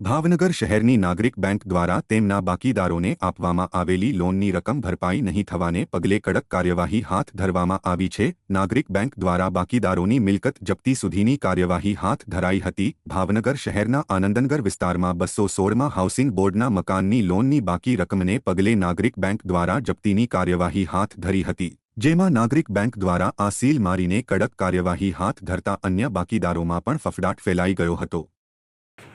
ભાવનગર શહેરની નાગરિક બેંક દ્વારા તેમના બાકીદારોને આપવામાં આવેલી લોનની રકમ ભરપાઈ નહીં થવાને પગલે કડક કાર્યવાહી હાથ ધરવામાં આવી છે. નાગરિક બેંક દ્વારા બાકીદારોની મિલકત જપ્તી સુધીની કાર્યવાહી હાથ ધરાઈ હતી. ભાવનગર શહેરના આનંદનગર વિસ્તારમાં બસો સોળમાં હાઉસિંગ બોર્ડના મકાનની લોનની બાકી રકમને પગલે નાગરિક બેંક દ્વારા જપ્તીની કાર્યવાહી હાથ ધરી હતી. જેમાં નાગરિક બેંક દ્વારા આ સીલ મારીને કડક કાર્યવાહી હાથ ધરતા અન્ય બાકીદારોમાં પણ ફફડાટ ફેલાઈ ગયો હતો.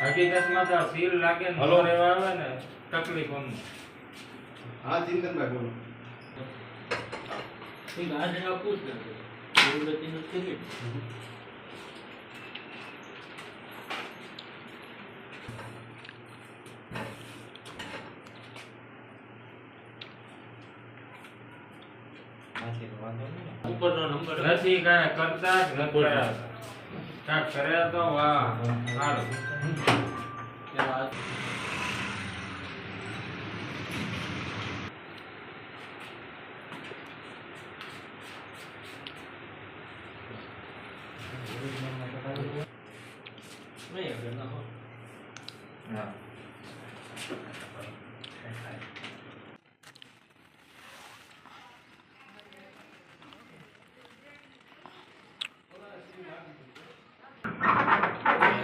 હકીકતમાં તો સીલ લાગે ને હલો. રહેવા આવે ને તકલીફ અમને. હા ચિંતનભાઈ બોલો. ઉપરનો નંબર. નથી કાંઈ કરતા જ નથી. કર્યા. કાંઈક કર્યા તો વાહ સારું હા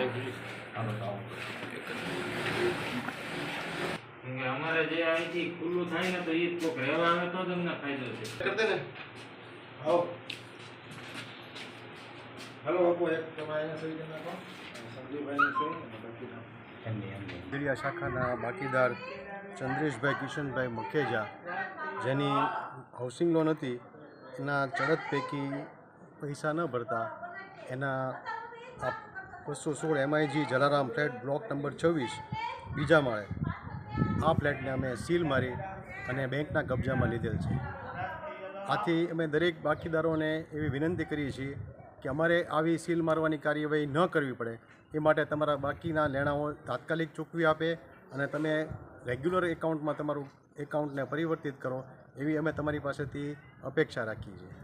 કેમ કે અમારે જે અહીંથી ખુલ્લું થાય ને તો એ જ રહેવા આવે તો જ ફાયદો છે. કરતે ને. આવો. હાલો બાપુ એક તમે અહીંયા સહી કરી નાખો. સંજીવભાઈની સહી અને બાકીના શાખાના બાકીદાર ચંદ્રેશભાઈ કિશનભાઈ મખેજા જેની હાઉસિંગ લોન હતી એના ચડત પૈકી પૈસા ન ભરતા એના બસો સોળ MIG Jalaram flat block number છવ્વીસ, બીજા માળે. આ ફ્લેટને અમે સીલ મારી અને બેંકના કબજામાં લીધેલ છે. આથી અમે દરેક બાકીદારોને એવી વિનંતી કરીએ છીએ કે અમારે આવી સીલ મારવાની કાર્યવાહી ન કરવી પડે. એ માટે તમારા બાકીના લેણાઓ તાત્કાલિક ચૂકવી આપે અને તમે રેગ્યુલર એકાઉન્ટમાં તમારું એકાઉન્ટને પરિવર્તિત કરો એવી અમે તમારી પાસેથી અપેક્ષા રાખીએ છીએ.